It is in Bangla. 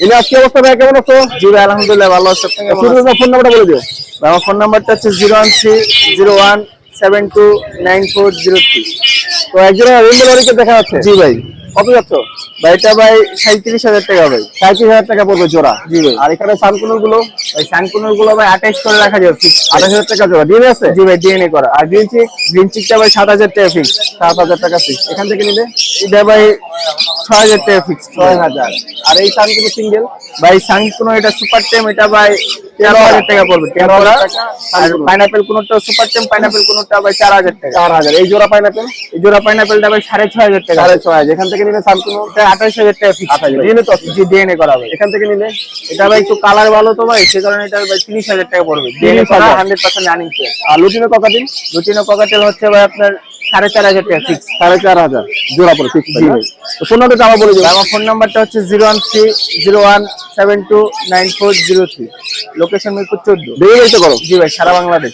এনে আজকে অবস্থা ভাই কেমন আছো? জি ভাই আলহামদুলিল্লাহ ভালো আছে। আপনি কেমন আছেন? ফোন নাম্বারটা বলে দিও। আমার ফোন নাম্বারটা হচ্ছে তো একজন দেখা যাচ্ছে? জি ভাই। কত যাচ্ছ? ভাই এটা ভাই টাকা ভাই। টাকা পড়বে জোড়া। জি ভাই। আর এখানে সানকুনুরগুলো ভাই সানকুনোরগুলো ভাই করে রাখা যাবে ফিক্স টাকা জোড়া। ডিএনএ আছে? জি ভাই ডিএনএ করা। আর গ্রিন চিক গ্রিন চিকটা ভাই সাত হাজার টাকা ফিক্স টাকা এখান থেকে নিলে? এটা ভাই ছয় হাজার টাকা ফিক্স ছয় হাজার। আর এই সানকুনো সিঙ্গেল ভাই সানকুনো এটা সুপার টেম এটা ভাই তেরো হাজার টাকা পড়বে তেরো হাজার আর পাইনাপেল কোনোটা সুপার টেম পাইনাপেল কোনোটা ভাই চার হাজার টাকা। চার হাজার। এই জোড়া পাইনাপেল এই জোড়া পাইনাপেলটা ভাই সাড়ে ছয় হাজার টাকা। সাড়ে ছয় হাজার। এখান থেকে নিলে সানকুনো এটা আঠাশ হাজার টাকা ফিক্স আঠাশ হাজার। তো? জি ডিএনএ করা ভাই এখান থেকে নিলে? এটা ভাই একটু কালার ভালো তো ভাই সে কারণে এটা ভাই তিরিশ হাজার টাকা পড়বে। ডিএনএ করা হান্ড্রেড পার্সেন্ট আর লুটিনো ককাটিন লুটিনো ককাটেল হচ্ছে ভাই আপনার সাড়ে চার হাজার টাকা ফিক্স সাড়ে চার হাজার। জোড়া পরে ফিক্স জি ভাই। তো ফোন নাম্বারটা আবার বলে আমার ফোন নাম্বারটা হচ্ছে zero one three zero one seven two nine four zero three location Mirpur চোদ্দ। ডেলিভারি তো করো জি ভাই সারা বাংলাদেশ।